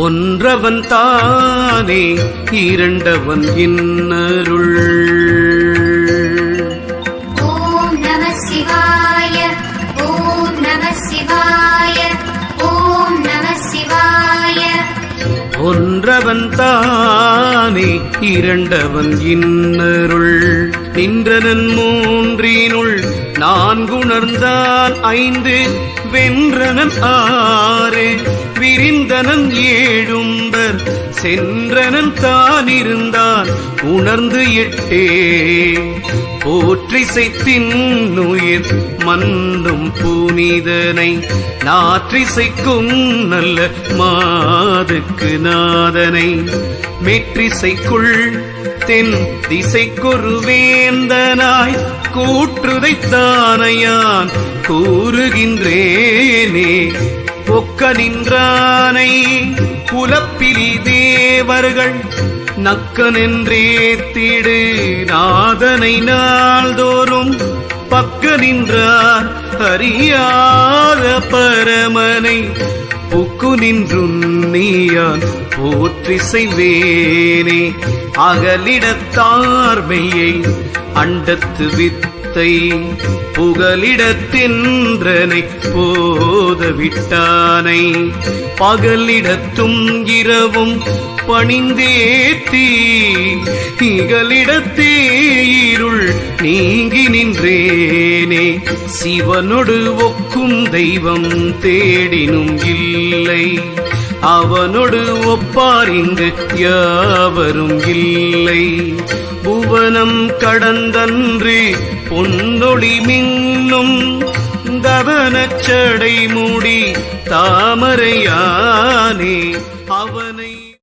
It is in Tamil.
ஒன்றவன் தானே இரண்டவன் இன்னருள். ஒன்றவன் தானே இரண்டவன் இன்னருள். நின்றனன் மூன்றினுள் நான்குணர்ந்தான் ஐந்து வென்றனன் ஆறு. விரிந்தனன் ஏழும்பர் சென்றனன் தானிருந்தான் உணர்ந்து எட்டே போற்றிசைத்தின் உயிர் மன்னும் புனிதனை நாற்றிசைக்கும் நல்ல மாதுக்கு நாதனை. மெற்றிசைக்குள் தென் திசைக்கொரு வேந்தனாய் கூற்றுதைத்தானையான் கூறுகின்றேனே. ஒக்க நின்றானை புலப்பிலி தேவர்கள் நக்க நின்றே திடு. நாதனை நாள்தோறும் பக்க நின்றார் அறியாத பரமனை. புக்கு நின்றும் நீயான் போற்றி செய்வேனே அகலிடத்தார்மையை அண்டத்து வித்து புகலிடத்தென்றனை போதவிட்டானை. பகலிடத்தும் இரவும் பணிந்தேத்தி இகலிடத்தே இருள் நீங்கி நின்றேனே. சிவனொடு ஒக்கும் தெய்வம் தேடினும் இல்லை. அவனொடு ஒப்பார் இங்கு யாவரும் இல்லை. புவனம் கடந்தன்று பொன்னொளி மின்னும் தவனச்சடை மூடி தாமரையானே அவனை